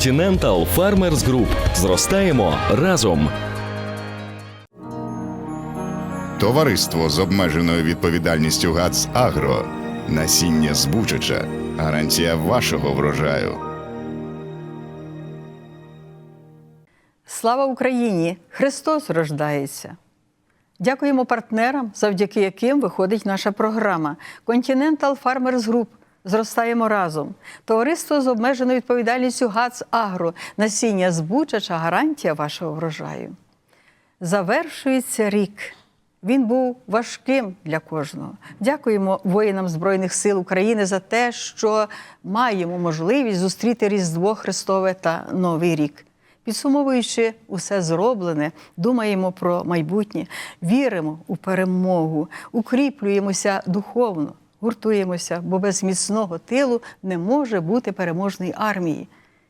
Continental Farmers Group. Зростаємо разом. Товариство з обмеженою відповідальністю ГАЦ Агро. Насіння збучача. Гарантія вашого врожаю. Слава Україні! Христос рождається! Дякуємо партнерам, завдяки яким виходить наша програма Continental Farmers Group. Зростаємо разом. Товариство з обмеженою відповідальністю ГАЦ Агро. Насіння збучача гарантія вашого врожаю. Завершується рік. Він був важким для кожного. Дякуємо воїнам Збройних сил України за те, що маємо можливість зустріти Різдво Христове та Новий рік. Підсумовуючи усе зроблене, думаємо про майбутнє, віримо у перемогу, укріплюємося духовно, гуртуємося, бо без міцного тилу не може бути переможної армії.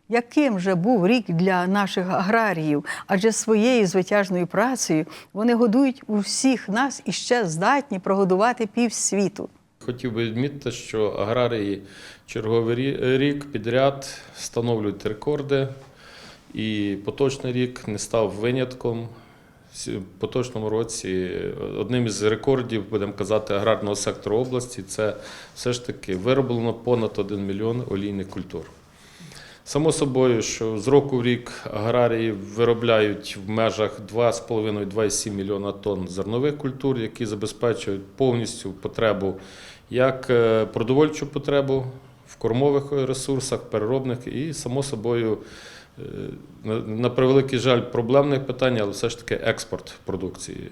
Яким же був рік для наших аграріїв? Адже своєю звитяжною працею вони годують усіх нас і ще здатні прогодувати півсвіту. Хотів би відмітити, що аграрії черговий рік підряд встановлюють рекорди, і поточний рік не став винятком. В поточному році одним із рекордів, будемо казати, аграрного сектору області це все ж таки вироблено понад 1 мільйон олійних культур. Само собою, що з року в рік аграрії виробляють в межах 2,5-2,7 мільйона тонн зернових культур, які забезпечують повністю потребу, як е, продовольчу потребу в кормових ресурсах, переробних і, само собою, е, на- на превеликий жаль, проблемних питань, але все ж таки експорт продукції.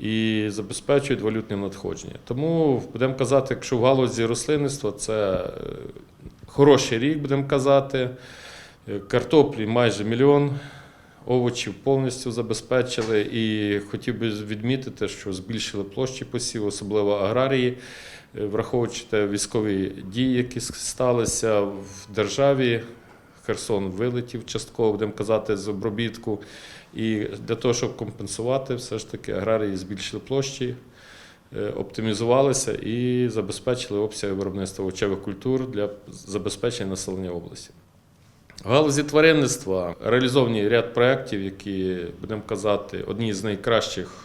І забезпечують валютні надходження. Тому будемо казати, якщо в галузі рослинництва це е, хороший рік, будемо казати. Е, Картоплі майже мільйон, овочів повністю забезпечили. І хотів би відмітити, що збільшили площі посіву, особливо аграрії, е, враховуючи те військові дії, які сталися в державі. Херсон вилетів частково, будемо казати, з обробітку. І для того, щоб компенсувати, все ж таки аграрії збільшили площі, е, оптимізувалися і забезпечили обсяги виробництва овочевих культур для забезпечення населення області. В галузі тваринництва реалізовані ряд проєктів, які, будемо казати, одні з найкращих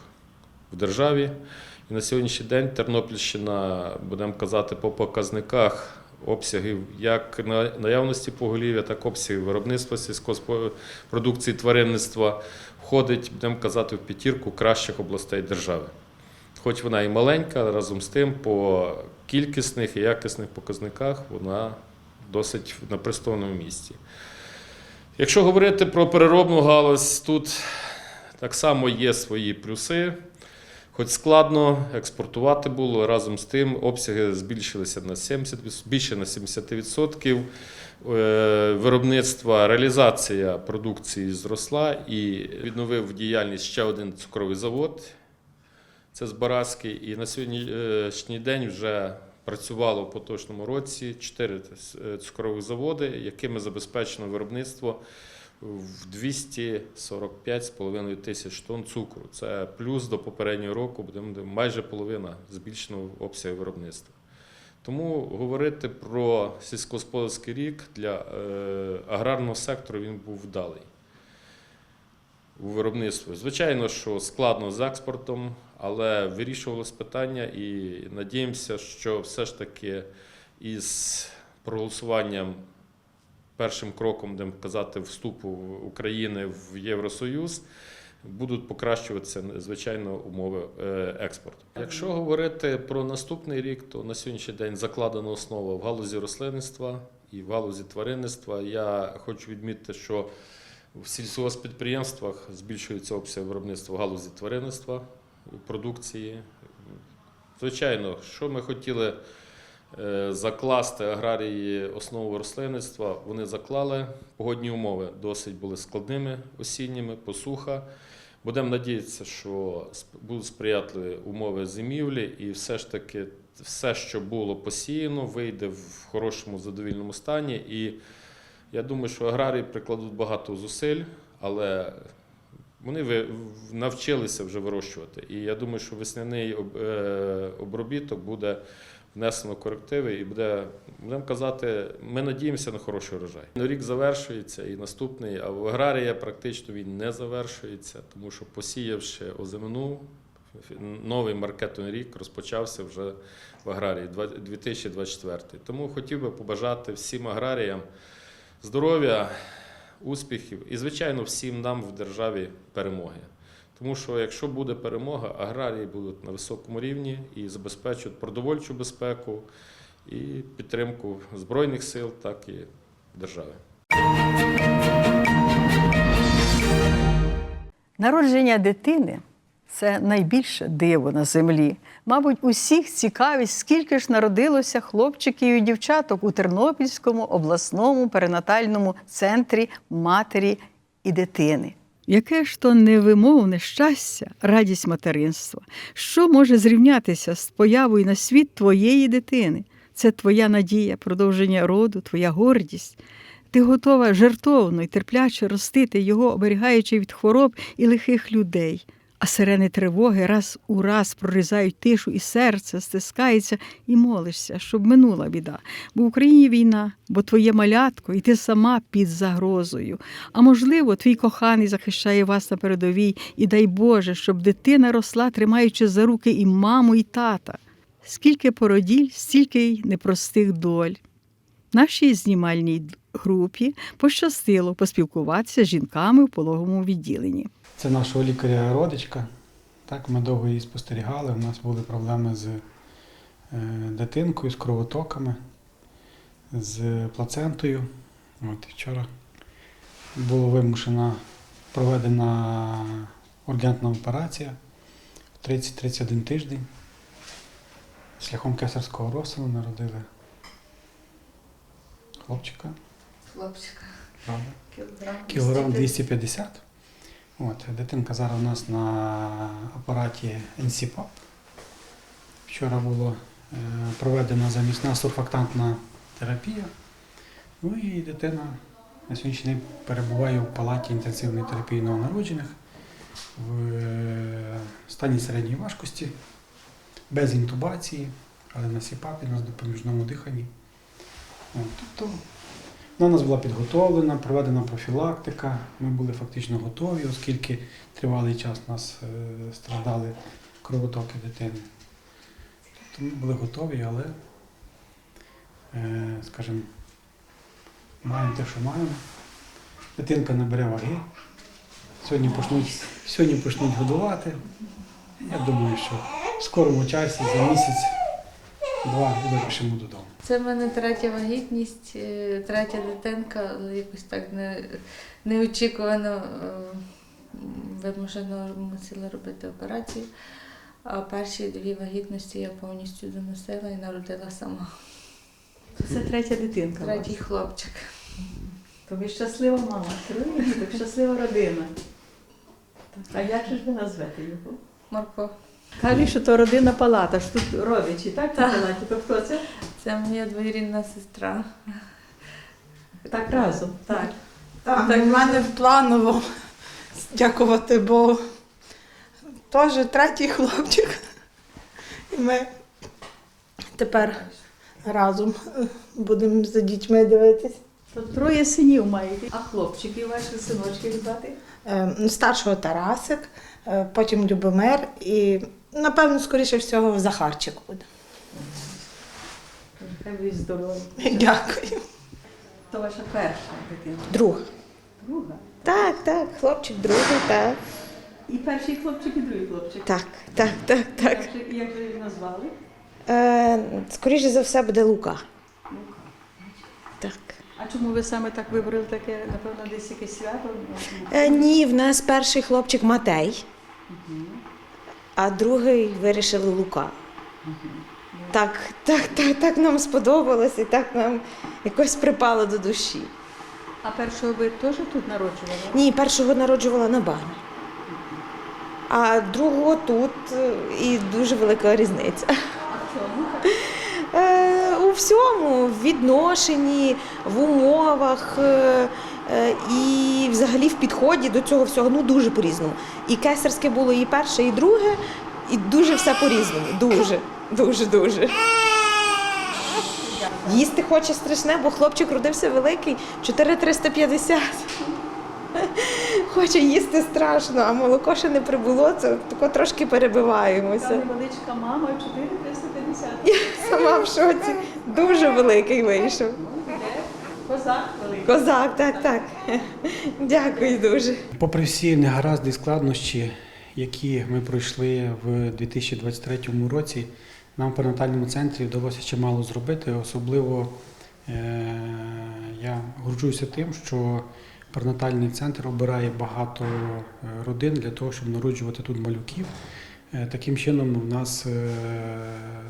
в державі. І на сьогоднішній день Тернопільщина, будемо казати, по показниках обсягів як наявності поголів'я, так і обсягів виробництва сільськогосподарської тваринництва входить, будемо казати, в п'ятірку кращих областей держави. Хоч вона і маленька, разом з тим по кількісних і якісних показниках вона досить на пристойному місці. Якщо говорити про переробну галузь, тут так само є свої плюси. Хоч складно експортувати було, разом з тим обсяги збільшилися на 70, більше на 70%. Е, Виробництва, реалізація продукції зросла і відновив діяльність ще один цукровий завод. Це Збаразький. І на сьогоднішній день вже працювало в поточному році 4 цукрових заводи, якими забезпечено виробництво в 245,5 тисяч тонн цукру. Це плюс до попереднього року, буде майже половина збільшеного обсягу виробництва. Тому говорити про сільськогосподарський рік для е, аграрного сектору він був вдалий у виробництві. Звичайно, що складно з експортом, але вирішувалось питання і надіємося, що все ж таки із проголосуванням першим кроком, будемо казати, вступу України в Євросоюз. Будуть покращуватися звичайно умови е, експорту. Якщо говорити про наступний рік, то на сьогоднішній день закладена основа в галузі рослинництва і в галузі тваринництва. Я хочу відмітити, що в сільськогоспідприємствах збільшується обсяг виробництва в галузі тваринництва продукції. Звичайно, що ми хотіли закласти аграрії основу рослинництва, вони заклали. Погодні умови досить були складними осінніми, посуха. Будемо надіятися, що будуть сприятливі умови зимівлі, і все ж таки все, що було посіяно, вийде в хорошому задовільному стані. І я думаю, що аграрії прикладуть багато зусиль, але вони навчилися вже вирощувати. І я думаю, що весняний е, обробіток буде внесено корективи і буде, будемо казати, ми надіємося на хороший урожай. Ну, Рік завершується і наступний, а в аграрія практично він не завершується, тому що посіявши озимину, новий маркетний рік розпочався вже в аграрії 2024. Тому хотів би побажати всім аграріям здоров'я, успіхів і, звичайно, всім нам в державі перемоги. Тому що якщо буде перемога, аграрії будуть на високому рівні і забезпечують продовольчу безпеку і підтримку Збройних сил, так і держави. Народження дитини це найбільше диво на землі. Мабуть, усіх цікавість, скільки ж народилося хлопчиків і дівчаток у Тернопільському обласному перинатальному центрі матері і дитини. Яке ж то невимовне щастя, радість материнства, що може зрівнятися з появою на світ твоєї дитини? Це твоя надія, продовження роду, твоя гордість. Ти готова жертовно і терпляче ростити його, оберігаючи від хвороб і лихих людей. А сирени тривоги раз у раз прорізають тишу, і серце стискається, і молишся, щоб минула біда. Бо в Україні війна, бо твоє малятко, і ти сама під загрозою. А можливо, твій коханий захищає вас на передовій, і дай Боже, щоб дитина росла, тримаючи за руки і маму, і тата. Скільки породіль, стільки й непростих доль. Нашій знімальній групі пощастило поспілкуватися з жінками в пологовому відділенні. Це нашого лікаря родичка. Так, ми довго її спостерігали. У нас були проблеми з е, дитинкою, з кровотоками, з плацентою. От вчора була вимушена проведена ургентна операція в 30-31 тиждень. Шляхом кесарського розсуну народили хлопчика. Хлопчика. Правда? Кілограм 250. От, дитинка зараз у нас на апараті NCPAP. Вчора була е, проведена замісна сурфактантна терапія. Ну і дитина на сьогоднішній день перебуває в палаті інтенсивної терапії новонароджених в е, стані середньої важкості, без інтубації, але на СІПАПі, на допоміжному диханні. От, тобто вона у нас була підготовлена, проведена профілактика. Ми були фактично готові, оскільки тривалий час у нас е, страждали кровотоки дитини. Тобто ми були готові, але, е, скажімо, маємо те, що маємо. Дитинка набере ваги. Сьогодні почнуть, сьогодні почнуть годувати. Я думаю, що в скорому часі за місяць, два вирішимо додому. Це в мене третя вагітність, е, третя дитинка, але якось так не, неочікувано е, вимушено мусила робити операцію. А перші дві вагітності я повністю доносила і народила сама. Це третя дитинка. Третій хлопчик. Тобі щаслива мама, троє діток, щаслива родина. А як же ж ви назвете його? Марко. Кажуть, що то родина палата, що тут родичі, так? в Так. палаті? То хто це? Це моя двоюрідна сестра. Так разом. Так. Так, Так. в мене планово, дякувати Богу. Теж третій хлопчик. І ми тепер разом е, будемо за дітьми дивитись. То троє синів маєте. А хлопчики ваші синочки звати? Е, Старшого Тарасик, е, потім Любомир і, напевно, скоріше всього, Захарчик буде. Хай ви здорові. Дякую. То ваша перша дитина. Друг. Друга. Так, так, хлопчик, другий, так. І перший хлопчик, і другий хлопчик. Так, так, так, так. Як же, як їх назвали? Е, скоріше за все буде Лука. Лука. Так. А чому ви саме так вибрали таке, напевно, десь якесь свято? Е, ні, в нас перший хлопчик Матей, а другий вирішили Лука. Так, так, так, так нам сподобалось і так нам якось припало до душі. А першого ви теж тут народжували? Ні, першого народжувала на барні. А другого тут е, і дуже велика різниця. А в чому? У всьому, в відношенні, в умовах е, і взагалі в підході до цього всього ну дуже по-різному. І кесарське було і перше, і друге, і дуже все по-різному. Дуже, дуже, дуже. Їсти хоче страшне, бо хлопчик родився великий, 4350. Хоче їсти страшно, а молоко ще не прибуло, це тако трошки перебиваємося. Невеличка мама, 4350. Я сама в шоці. Дуже великий вийшов. Козак. Козак, так, так. Дякую дуже. Попри всі негаразди і складнощі, які ми пройшли в 2023 році, нам в перинатальному центрі вдалося чимало зробити. Особливо е, я горджуся тим, що перинатальний центр обирає багато е, родин для того, щоб народжувати тут малюків. Е, Таким чином, у нас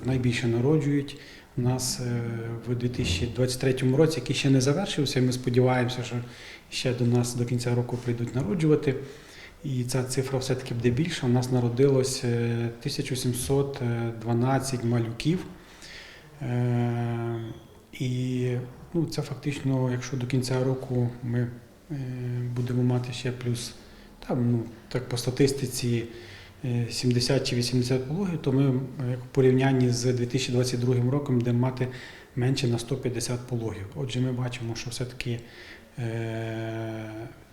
найбільше народжують. У нас е, в 2023 році, який ще не завершився, ми сподіваємося, що ще до нас до кінця року прийдуть народжувати. І ця цифра все-таки буде більша. У нас народилось е, 1712 малюків. Е, І ну, це фактично, якщо до кінця року ми е, будемо мати ще плюс, там, ну, так по статистиці, е, 70 чи 80 пологів, то ми е, в порівнянні з 2022 роком будемо мати менше на 150 пологів. Отже, ми бачимо, що все-таки е,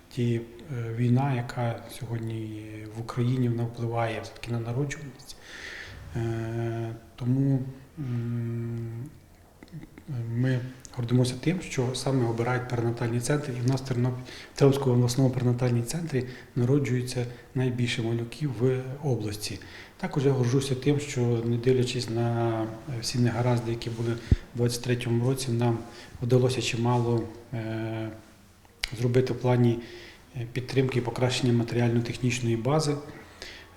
ті е, війна, яка сьогодні в Україні вона впливає все-таки на народжуваність. Е, Тому ми гордимося тим, що саме обирають перинатальні центри, і в нас в Тернопільському обласному перинатальному центрі народжується найбільше малюків в області. Також я горжуся тим, що не дивлячись на всі негаразди, які були у 2023 році, нам вдалося чимало е, зробити в плані е, підтримки і покращення матеріально-технічної бази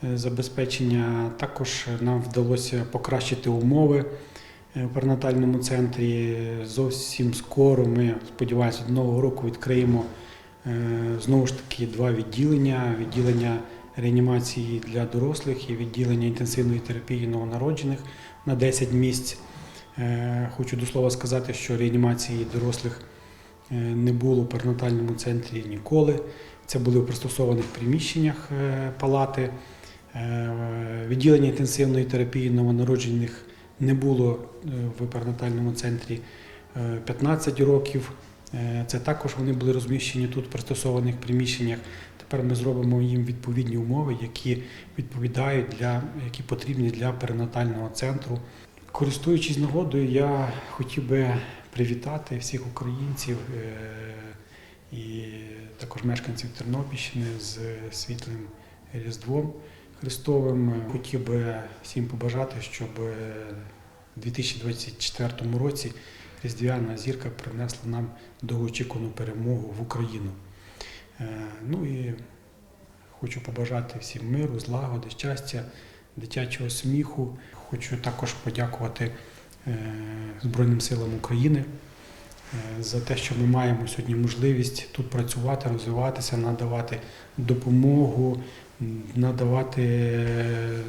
е, забезпечення. Також нам вдалося покращити умови в перинатальному центрі. Зовсім скоро ми сподіваємося, до нового року відкриємо е, знову ж таки два відділення: відділення реанімації для дорослих і відділення інтенсивної терапії новонароджених на 10 місць. Е, Хочу до слова сказати, що реанімації дорослих е, не було в перинатальному центрі ніколи. Це були в пристосованих приміщеннях е, палати. Е, Відділення інтенсивної терапії новонароджених не було е, в перинатальному центрі е, 15 років. Е, Це також вони були розміщені тут в пристосованих приміщеннях. Тепер ми зробимо їм відповідні умови, які відповідають для які потрібні для перинатального центру. Користуючись нагодою, я хотів би привітати всіх українців е, і також мешканців Тернопільщини з світлим Різдвом Христовим. Хотів би всім побажати, щоб у 2024 році Різдвяна зірка принесла нам довгоочікувану перемогу в Україну. Е, Ну і хочу побажати всім миру, злагоди, щастя, дитячого сміху. Хочу також подякувати е, Збройним силам України е, за те, що ми маємо сьогодні можливість тут працювати, розвиватися, надавати допомогу, надавати е,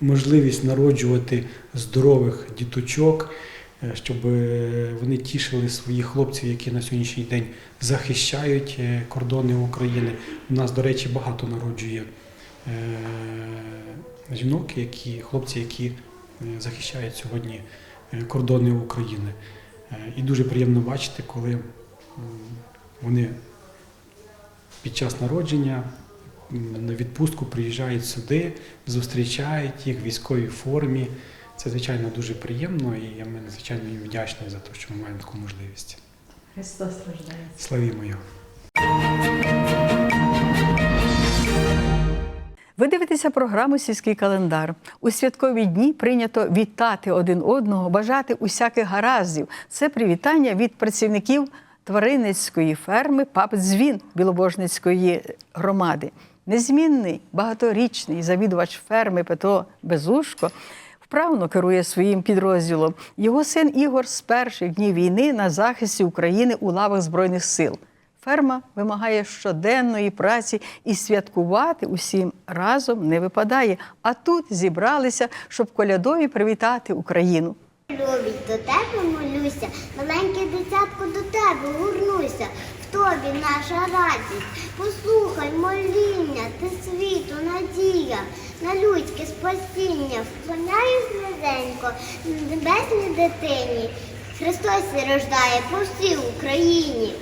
можливість народжувати здорових діточок, е, щоб е, вони тішили своїх хлопців, які на сьогоднішній день захищають кордони України. У нас, до речі, багато народжує жінок, які, хлопці, які захищають сьогодні кордони України. І дуже приємно бачити, коли вони під час народження на відпустку приїжджають сюди, зустрічають їх в військовій формі. Це, звичайно, дуже приємно і ми надзвичайно їм вдячні за те, що ми маємо таку можливість. Христос рождається. Славімо його! Ви дивитеся програму Сільський календар. У святкові дні прийнято вітати один одного, бажати усяких гараздів. Це привітання від працівників тваринницької ферми Пап Дзвін Білобожницької громади. Незмінний багаторічний завідувач ферми Петро Безушко вправно керує своїм підрозділом. Його син Ігор з перших днів війни на захисті України у лавах Збройних сил. Ферма вимагає щоденної праці і святкувати усім разом не випадає. А тут зібралися, щоб колядові привітати Україну. Любить, до тебе молюся, маленьке дитятко до тебе горнуся. Тобі наша радість. Послухай моління, ти світу, надія, на людське спасіння. Вклоняюсь низенько, небесній дитині. Христос рождає по всій Україні.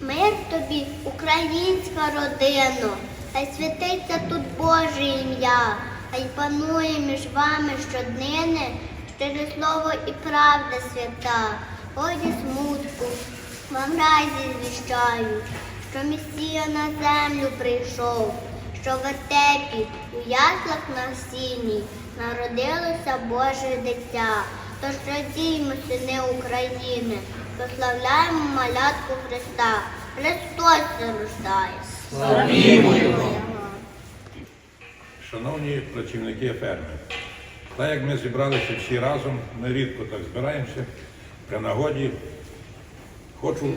Мир тобі, українська родино, хай святиться тут Боже ім'я, хай панує між вами щоднини, щире слово і правда свята. Годі смутку, вам разі звіщаю, що Месія на землю прийшов, що в вертепі у яслах на сіні народилося Боже дитя. Тож радіймо, сини України, прославляємо малятку Христа. Христос рождає. Шановні працівники ферми, так як ми зібралися всі разом, ми рідко так збираємося при нагоді. Хочу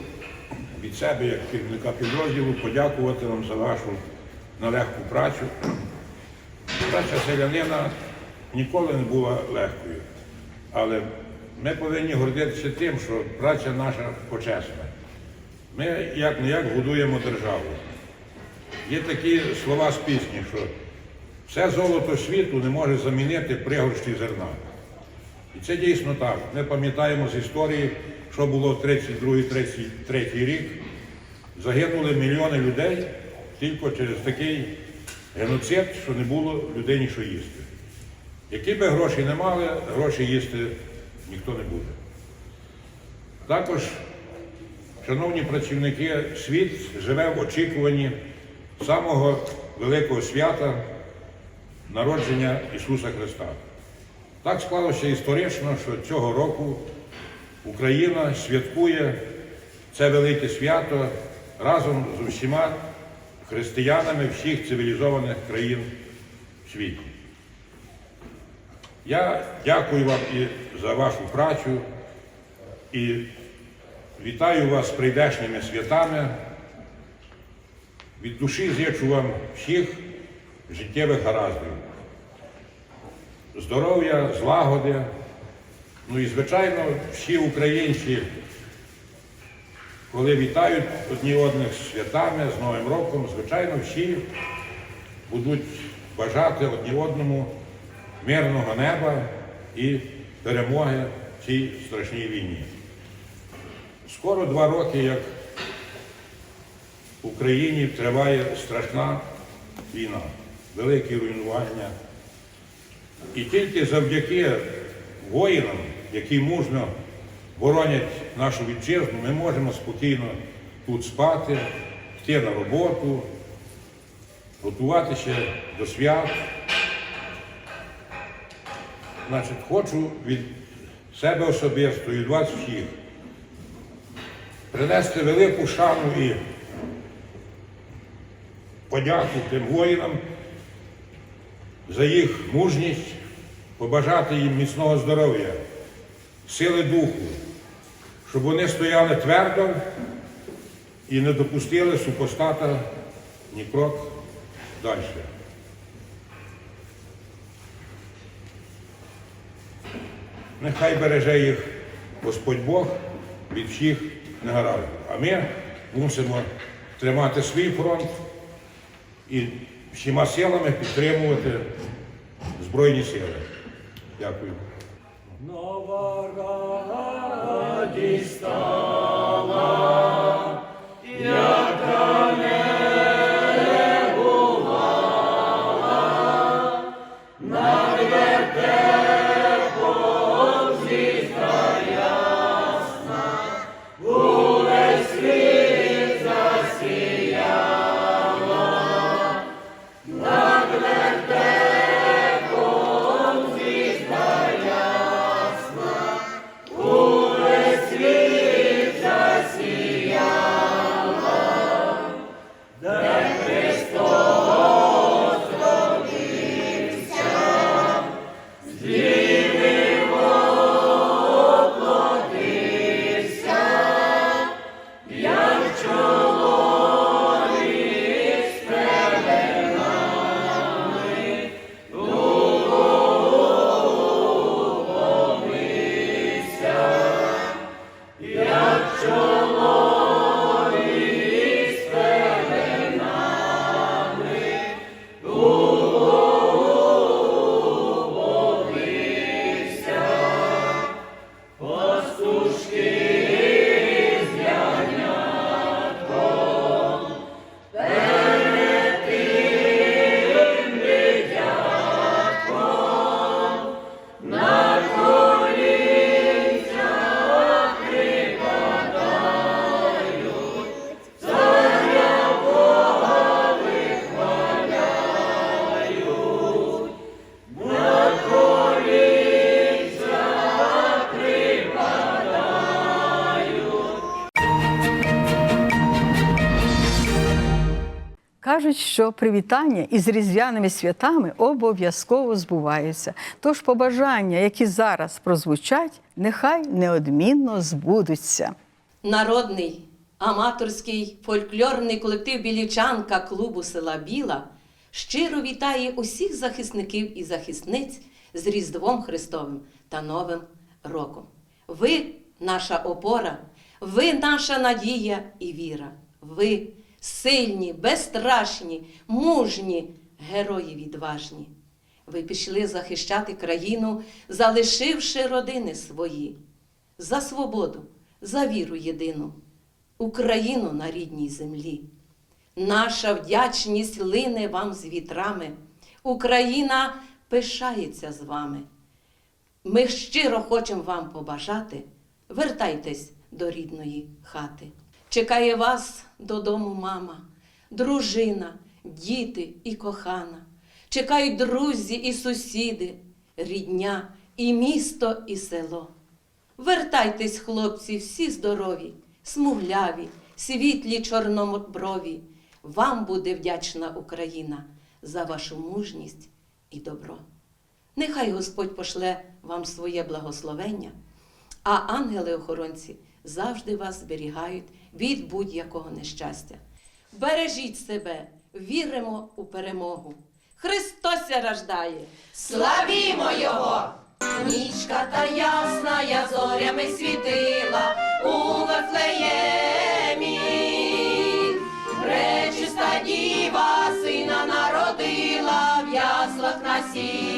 від себе, як керівника підрозділу, подякувати вам за вашу нелегку працю. Праця селянина ніколи не була легкою, але ми повинні гордитися тим, що праця наша почесна. Ми як не як годуємо державу. Є такі слова з пісні, що все золото світу не може замінити пригоршні зерна. І це дійсно так. Ми пам'ятаємо з історії, що було в 32-33 рік. Загинули мільйони людей тільки через такий геноцид, що не було людині що їсти. Які би гроші не мали, гроші їсти ніхто не буде. Також, шановні працівники, світ живе в очікуванні самого великого свята народження Ісуса Христа. Так склалося історично, що цього року Україна святкує це велике свято разом з усіма християнами всіх цивілізованих країн в світі. Я дякую вам і за вашу працю і вітаю вас з прийдешніми святами. Від душі зичу вам всіх життєвих гараздів, здоров'я, злагоди. Ну і, звичайно, всі українці, коли вітають одні одних з святами, з Новим роком, звичайно, всі будуть бажати одні одному мирного неба і перемоги в цій страшній війні. Скоро два роки, як в Україні триває страшна війна, великі руйнування. І тільки завдяки воїнам, які мужньо боронять нашу вітчизну, ми можемо спокійно тут спати, йти на роботу, готуватися до свят. Значить, хочу від себе особисто і від вас всіх принести велику шану і подяку тим воїнам за їх мужність, побажати їм міцного здоров'я, сили духу, щоб вони стояли твердо і не допустили супостата ні крок далі. Нехай береже їх Господь Бог від всіх негараздів. А ми мусимо тримати свій фронт і всіма силами підтримувати Збройні сили. Дякую. Нова радість стала, привітання із різдвяними святами обов'язково збуваються. Тож побажання, які зараз прозвучать, нехай неодмінно збудуться. Народний аматорський фольклорний колектив Білічанка клубу села Біла щиро вітає усіх захисників і захисниць з Різдвом Христовим та Новим роком. Ви наша опора, ви наша надія і віра. Ви сильні, безстрашні, мужні, герої відважні. Ви пішли захищати країну, залишивши родини свої за свободу, за віру єдину, Україну на рідній землі. Наша вдячність лине вам з вітрами. Україна пишається з вами. Ми щиро хочемо вам побажати, вертайтесь до рідної хати. Чекає вас додому мама, дружина, діти і кохана. Чекають друзі і сусіди, рідня, і місто, і село. Вертайтесь, хлопці, всі здорові, смугляві, світлі чорноброві. Вам буде вдячна Україна за вашу мужність і добро. Нехай Господь пошле вам своє благословення, а ангели-охоронці завжди вас зберігають від будь-якого нещастя. Бережіть себе, віримо у перемогу. Христос рождає! Славімо Його! Нічка та ясна, я зорями світила у Вифлеємі. Пречиста діва сина народила в яслах на сіні.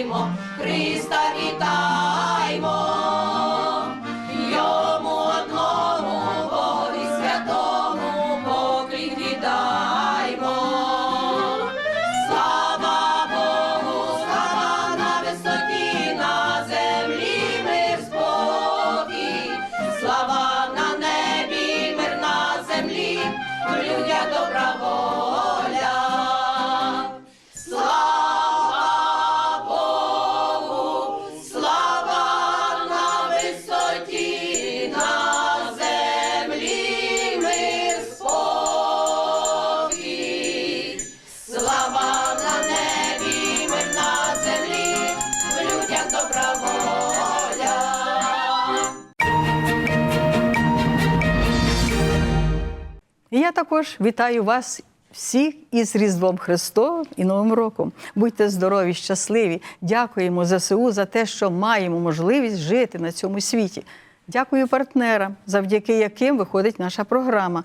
Христа вітаймо, також вітаю вас всіх із Різдвом Христовим і Новим роком. Будьте здорові, щасливі. Дякуємо ЗСУ за те, що маємо можливість жити на цьому світі. Дякую партнерам, завдяки яким виходить наша програма.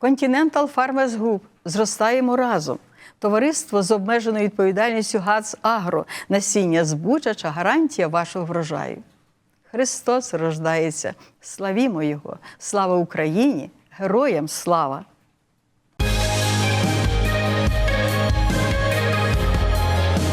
Continental Farmers Group. Зростаємо разом. Товариство з обмеженою відповідальністю ГАЦ Агро. Насіння збучача гарантія вашого врожаю. Христос рождається. Славімо Його! Слава Україні! Героям слава!